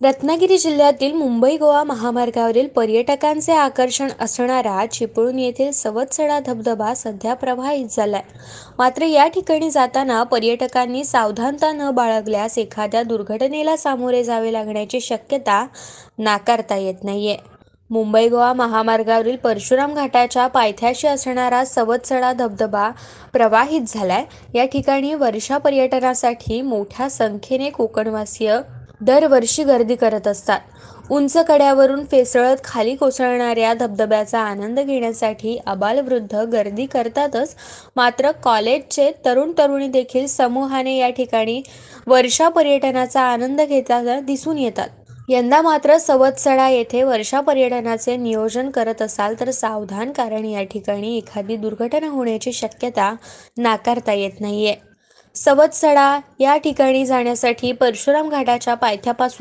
रत्नागिरी जिल्ह्यातील मुंबई गोवा महामार्गावरील पर्यटकांचे आकर्षण असणारा चिपळूण येथील सवत्सडा धबधबा सध्या प्रवाहित झालाय. मात्र या ठिकाणी जाताना पर्यटकांनी सावधानता न बाळगल्यास एखाद्या दुर्घटनेला सामोरे जावे लागण्याची शक्यता नाकारता येत नाहीये. मुंबई गोवा महामार्गावरील परशुराम घाटाच्या पायथ्याशी असणारा सवत्सडा धबधबा प्रवाहित झालाय. या ठिकाणी वर्षा पर्यटनासाठी मोठ्या संख्येने कोकणवासीय दरवर्षी गर्दी करत असतात. उंच कड्यावरून फेसळत खाली कोसळणाऱ्या धबधब्याचा आनंद घेण्यासाठी आबालवृद्ध गर्दी करतातच. मात्र कॉलेजचे तरुण तरुणी देखील समूहाने या ठिकाणी वर्षा पर्यटनाचा आनंद घेताना दिसून येतात. यंदा मात्र सवत्सडा येथे वर्षा पर्यटनाचे नियोजन करत असाल तर सावधान कारण या ठिकाणी एखादी दुर्घटना होण्याची शक्यता नाकारता येत नाहीये. सवतसडा या ठिकाणी जाण्यासाठी परशुराम घाटाच्या पायथ्यापासूनच